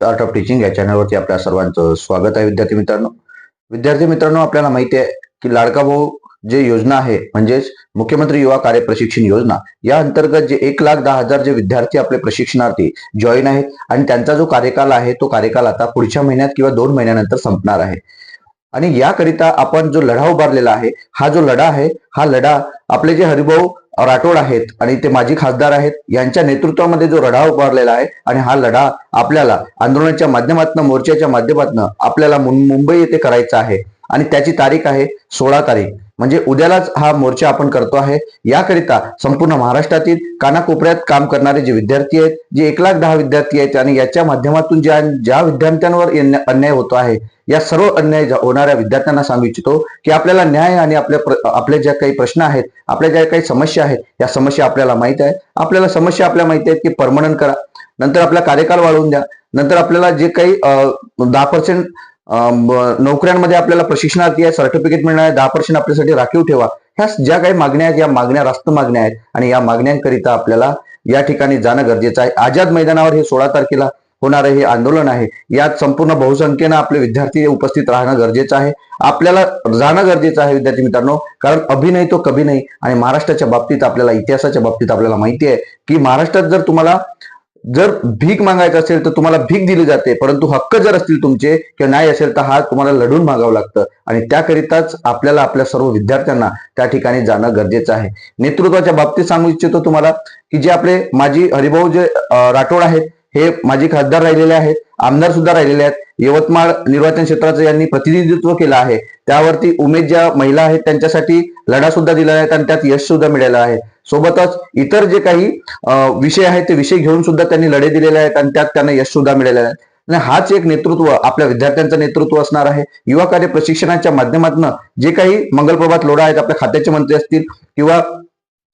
Art of teaching या चॅनलवरती आपल्या सर्वांचं स्वागत आहे विद्यार्थी मित्रांनो. विद्यार्थी मित्रांनो आपल्याला माहिती आहे की लाडका भाऊ जे योजना आहे म्हणजेच मुख्यमंत्री युवा कार्य प्रशिक्षण योजना या अंतर्गत जे एक लाख दहा हजार जे विद्यार्थी आपले प्रशिक्षणार्थी जॉईन आहेत आणि त्यांचा जो कार्यकाल आहे तो कार्यकाल आता पुढच्या महिन्यात किंवा दोन महिन्यानंतर संपणार आहे. आणि याकरिता आपण जो लढा उभारलेला आहे हा जो लढा आहे हा लढा आपले जे हरिभाऊ राठोड आहेत आणि ते माजी खासदार आहेत यांच्या नेतृत्वामध्ये जो लढा उभारलेला आहे आणि हा लढा आपल्याला आंदोलनाच्या माध्यमातून मोर्चाच्या माध्यमातून आपल्याला मुंबई येथे करायचा आहे. आणि त्याची तारीख आहे सोळा तारीख. म्हणजे उद्यालाच हा मोर्चा आपण करतो आहे. याकरिता संपूर्ण महाराष्ट्रातील कानाकोपऱ्यात काम करणारे जे विद्यार्थी आहेत जे एक लाख दहा विद्यार्थी आहेत आणि याच्या माध्यमातून ज्या ज्या विद्यार्थ्यांवर अन्याय होतो आहे या सर्व अन्याय होणाऱ्या विद्यार्थ्यांना सांगू इच्छितो की आपल्याला न्याय आणि आपल्या आपल्या आपले ज्या काही प्रश्न आहेत आपल्या ज्या काही समस्या आहेत या समस्या आपल्याला माहीत आहे आपल्याला समस्या आपल्या माहिती आहेत की परमनंट करा. नंतर आपला कार्यकाल वाढवून द्या. नंतर आपल्याला जे काही दहा पर्सेंट नोकऱ्यांमध्ये आपल्याला प्रशिक्षणार्थी आहे सर्टिफिकेट मिळणार आहे दहा पर्सेंट आपल्यासाठी राखीव ठेवा. ह्या ज्या काही मागण्या आहेत या मागण्या रास्त मागण्या आहेत आणि या मागण्यांकरिता आपल्याला या ठिकाणी जाणं गरजेचं आहे. आझाद मैदानावर हे सोळा तारखेला होणारे हे आंदोलन आहे. यात संपूर्ण बहुसंख्येनं आपले विद्यार्थी उपस्थित राहणं गरजेचं आहे. आपल्याला जाणं गरजेचं आहे विद्यार्थी मित्रांनो कारण अभिनय तो कभी नाही आणि महाराष्ट्राच्या बाबतीत आपल्याला इतिहासाच्या बाबतीत आपल्याला माहिती आहे की महाराष्ट्रात जर तुम्हाला जर भीक मागायचं असेल तर तुम्हाला भीक दिली जाते परंतु हक्क जर असतील तुमचे किंवा नाही असेल तर हा तुम्हाला लढून मागावं लागतं. आणि त्याकरिताच आपल्याला आपल्या सर्व विद्यार्थ्यांना त्या ठिकाणी जाणं गरजेचं आहे. नेतृत्वाच्या बाबतीत सांगू इच्छितो तुम्हाला की जे आपले माजी हरिभाऊ जे राठोड आहेत हे माजी खासदार राहिलेले आहेत आमदार सुद्धा राहिलेले आहेत. यवतमाळ निर्वाचन क्षेत्राचं यांनी प्रतिनिधित्व केलं आहे. त्यावरती उमेद ज्या महिला आहेत त्यांच्यासाठी लढा सुद्धा दिला आहे आणि त्यात यश सुद्धा मिळालं आहे. सोबतच इतर जे काही विषय आहेत ते विषय घेऊन सुद्धा त्यांनी लढे दिलेले आहेत आणि त्यात त्यांना यश सुद्धा मिळालेलं आहे. आणि हाच एक नेतृत्व आपल्या विद्यार्थ्यांचं नेतृत्व असणार आहे. युवा कार्य प्रशिक्षणाच्या माध्यमातून जे काही मंगलप्रभात लोढा आहेत आपल्या खात्याचे मंत्री असतील किंवा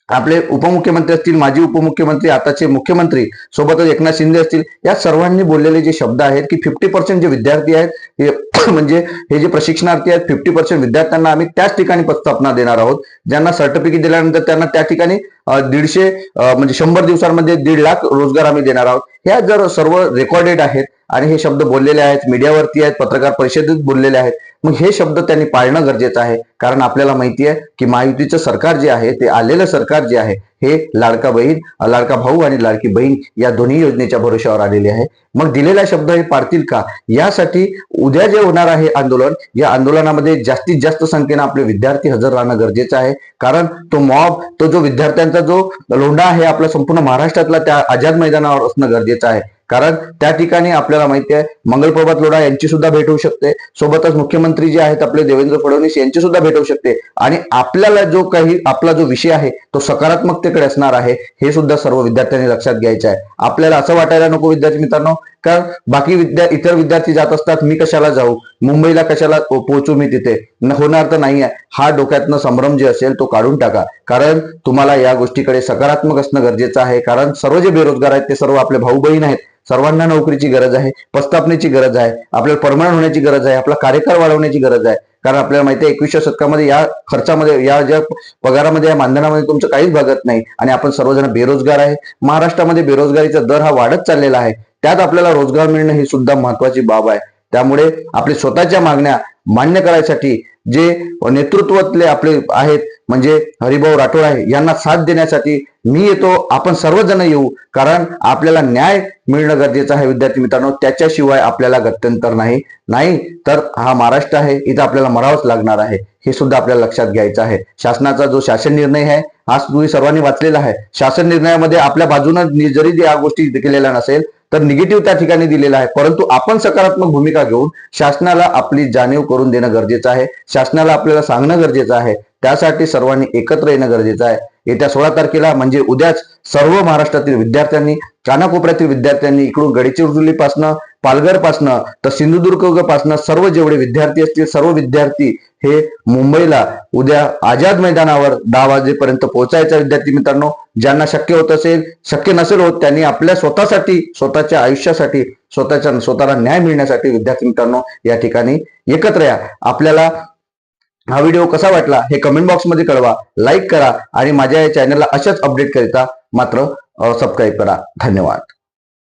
आपले उपमुख्यमंत्री असतील माजी उपमुख्यमंत्री आताचे मुख्यमंत्री सोबतच एकनाथ शिंदे असतील या सर्वांनी बोललेले जे शब्द आहेत की फिफ्टी पर्सेंट जे विद्यार्थी आहेत हे म्हणजे हे जे प्रशिक्षणार्थी आहेत फिफ्टी पर्सेंट विद्यार्थ्यांना आम्ही त्याच ठिकाणी प्रस्थापना देणार आहोत. ज्यांना सर्टिफिकेट दिल्यानंतर त्यांना त्या ठिकाणी दीडशे म्हणजे शंभर दिवसांमध्ये दीड लाख रोजगार आम्ही देणार आहोत. ह्या जर सर्व रेकॉर्डेड आहेत आणि हे शब्द बोललेले आहेत मीडियावरती आहेत पत्रकार परिषदेत बोललेले आहेत मग हे शब्द त्यांनी पाळणं गरजेचं आहे. कारण आपल्याला माहिती आहे की महायुतीचं सरकार जे आहे ते आलेलं सरकार जे आहे हे लाडका बहीण लाडका भाऊ आणि लाडकी बहीण या दोन्ही योजनेच्या भरोश्यावर आलेले आहे. मग दिलेला शब्द हे पाळतील का? यासाठी उद्या जे होणार आहे आंदोलन या आंदोलनामध्ये जास्तीत जास्त संख्येनं आपले विद्यार्थी हजर राहणं गरजेचं आहे. कारण तो मॉब तो जो विद्यार्थ्यांचा जो लोंढा आहे आपला संपूर्ण महाराष्ट्रातला त्या आझाद मैदानावर असणं गरजेचं आहे. कारण त्या ठिकाणी आपल्याला माहिती आहे मंगलप्रभात लोढा यांची सुद्धा भेट होऊ शकते. सोबतच मुख्यमंत्री जे आहेत आपले देवेंद्र फडणवीस यांची सुद्धा भेट होऊ शकते. आणि आपल्याला जो काही आपला जो विषय आहे तो सकारात्मकतेकडे असणार आहे हे सुद्धा सर्व विद्यार्थ्यांनी लक्षात घ्यायचं आहे. आपल्याला असं वाटायला नको विद्यार्थी मित्रांनो का बाकी विद्या इतर विद्यार्थी जात असतात मी कशाला जाऊ? मुंबईला कशाला पोहोचू मी तिथे? होणार तर नाही आहे. हा डोक्यातनं संभ्रम जे असेल तो काढून टाका. कारण तुम्हाला या गोष्टीकडे सकारात्मक असणं गरजेचं आहे. कारण सर्व जे बेरोजगार आहेत ते सर्व आपले भाऊ बहीण आहेत. सर्वांना नोकरीची गरज आहे प्रस्थापनेची गरज आहे आपल्याला परमनंट होण्याची गरज आहे आपला कार्यकाळ वाढवण्याची गरज आहे. कारण आपल्याला माहिती आहे एकविसव्या शतकामध्ये या खर्चामध्ये या ज्या पगारामध्ये या मानधनामध्ये तुमचं काहीच भागत नाही. आणि आपण सर्वजण बेरोजगार आहे. महाराष्ट्रामध्ये बेरोजगारीचा दर हा वाढत चाललेला आहे. त्यात आपल्याला रोजगार मिळणं ही सुद्धा महत्वाची बाब आहे. त्यामुळे आपली स्वतःच्या मागण्या मान्य करायसाठी जे नेतृत्वातले आपले आहेत म्हणजे हरिभाऊ राठोड आहे यांना साथ देण्यासाठी मी येतो आपण सर्वजण येऊ कारण आपल्याला न्याय मिळणं गरजेचं आहे विद्यार्थी मित्रांनो. त्याच्याशिवाय आपल्याला गत्यंतर नाही. नाही तर हा महाराष्ट्र आहे इथं आपल्याला मरावंच लागणार आहे. हे सुद्धा आपल्याला लक्षात घ्यायचं आहे. शासनाचा जो शासन निर्णय आहे हा तुम्ही सर्वांनी वाचलेला आहे. शासन निर्णयामध्ये आपल्या बाजूनं जरी या गोष्टी केलेल्या नसेल तर निगेटिव्ह त्या ठिकाणी दिलेला आहे. परंतु आपण सकारात्मक भूमिका घेऊन शासनाला आपली जाणीव करून देणं गरजेचं आहे. शासनाला आपल्याला सांगणं गरजेचं आहे. त्यासाठी सर्वांनी एकत्र येणं गरजेचं आहे. येत्या सोळा तारखेला म्हणजे उद्याच सर्व महाराष्ट्रातील विद्यार्थ्यांनी कानाकोपऱ्यातील विद्यार्थ्यांनी इकडून गडचिरोलीपासनं पालघरपासनं तर सिंधुदुर्गपासनं सर्व जेवढे विद्यार्थी असतील सर्व विद्यार्थी हे मुंबईला उद्या आझाद मैदानावर दहा वाजेपर्यंत पोहोचायचा विद्यार्थी मित्रांनो. ज्यांना शक्य होत असेल शक्य नसेल होत त्यांनी आपल्या स्वतःसाठी स्वतःच्या आयुष्यासाठी स्वतःच्या स्वतःला न्याय मिळण्यासाठी विद्यार्थी मित्रांनो या ठिकाणी एकत्र या. आपल्याला हा व्हिडिओ कसा वाटला हे कमेंट बॉक्समध्ये कळवा लाईक करा आणि माझ्या या चॅनलला अशाच अपडेट करिता मात्र सबस्क्राईब करा. धन्यवाद.